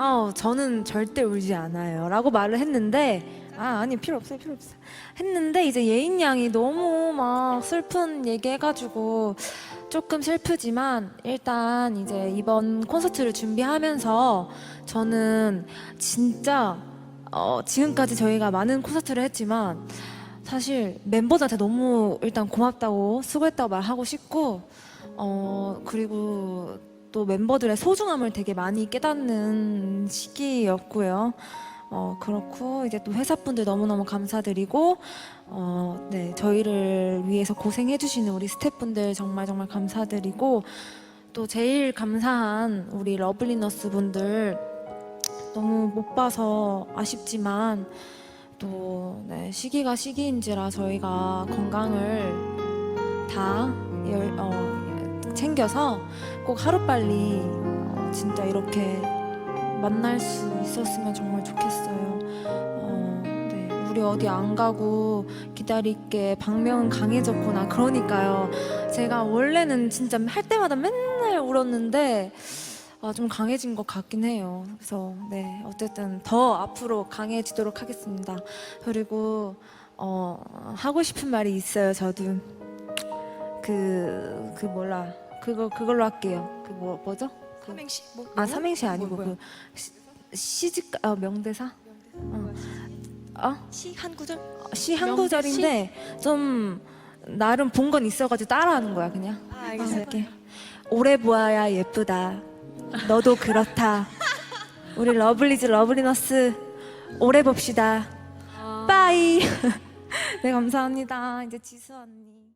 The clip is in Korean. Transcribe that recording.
아, 저는 절대 울지 않아요. 라고 말을 했는데, 아, 아니, 필요 없어요, 필요 없어요. 했는데, 이제 예인 양이 너무 막 슬픈 얘기 해가지고, 조금 슬프지만, 일단 이제 이번 콘서트를 준비하면서, 저는 진짜, 어, 지금까지 저희가 많은 콘서트를 했지만, 사실 멤버들한테 너무 일단 고맙다고, 수고했다고 말하고 싶고, 어, 그리고 또 멤버들의 소중함을 되게 많이 깨닫는 시기였고요. 어, 그렇고, 이제 또 회사분들 너무너무 감사드리고, 어, 네, 저희를 위해서 고생해 주시는 우리 스태프분들 정말 정말 감사드리고, 또 제일 감사한 우리 러블리너스 분들 너무 못 봐서 아쉽지만, 또, 네, 시기가 시기인지라 저희가 건강을 다 열, 어, 챙겨서 꼭 하루빨리 어, 진짜 이렇게 만날 수 있었으면 정말 좋겠어요. 어, 네, 우리 어디 안 가고 기다릴게 박명은 강해졌구나. 그러니까요. 제가 원래는 진짜 할 때마다 맨날 울었는데 아, 좀 강해진 것 같긴 해요. 그래서 네 어쨌든 더 앞으로 강해지도록 하겠습니다. 그리고 어, 하고 싶은 말이 있어요. 저도 그 그 몰라 그거 그걸로 할게요. 그 뭐 뭐죠? 그, 삼행시? 뭐, 아 삼행시 아니고 뭐야? 그 시, 시집 어, 명대사 어, 어? 시 한 구절? 시한 구절인데 좀 나름 본 건 있어가지고 따라하는 거야 그냥. 아, 어, 이렇게 오래 보아야 예쁘다. 너도 그렇다. 우리 러블리즈 러블리너스 오래 봅시다. 빠이. 네 감사합니다. 이제 지수 언니.